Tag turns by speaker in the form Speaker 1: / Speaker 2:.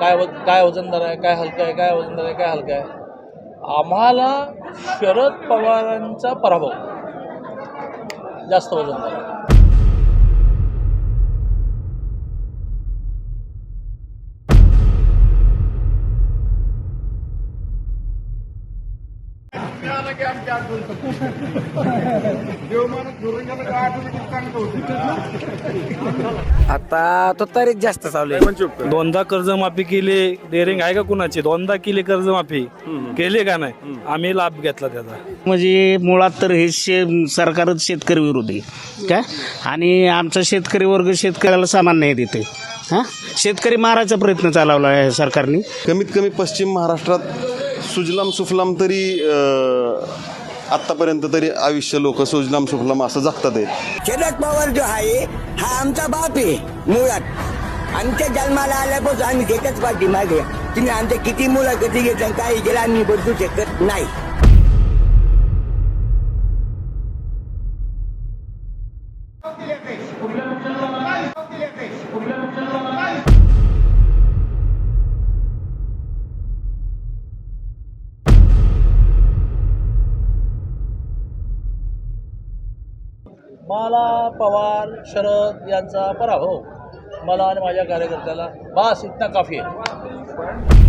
Speaker 1: काय व काय वजनदार आहे काय हलकं आहे काय वजनदार आहे काय हलकं आहे. आम्हाला शरद पवारांचा पराभव. जास्त वजनदार आहे.
Speaker 2: आता तो तरीच जास्त चालू आहे.
Speaker 3: दोनदा कर्जमाफी केली डेअरिंग आहे का कुणाची? दोनदा केली कर्जमाफी. केली का नाही? आम्ही लाभ घेतला त्याचा.
Speaker 4: म्हणजे मुळात तर हे शे सरकारच शेतकरी विरोधी. काय आणि आमचा शेतकरी वर्ग शेतकऱ्याला सामान नाही देते हां? शेतकरी मारायचा प्रयत्न चालवला आहे सरकारने.
Speaker 5: कमीत कमी पश्चिम महाराष्ट्रात सुजलाम सुफलाम तरी आतापर्यंत तरी आयुष्य लोक सुजलाम सुफलाम असं जगतात आहेत
Speaker 2: शरद पवार जो आहे हा आमचा बाप आहे मुळात. आमच्या जन्माला आल्यापासून आम्ही त्याच्याच पाठी मागे तुम्ही आमच्या किती मुलं कधी घेतलं काही केलं आम्ही बदलू शकत नाही.
Speaker 1: मला पवार शरद यांचा पराभव. मला आणि माझ्या कार्यकर्त्याला बास इतना काफी आहे.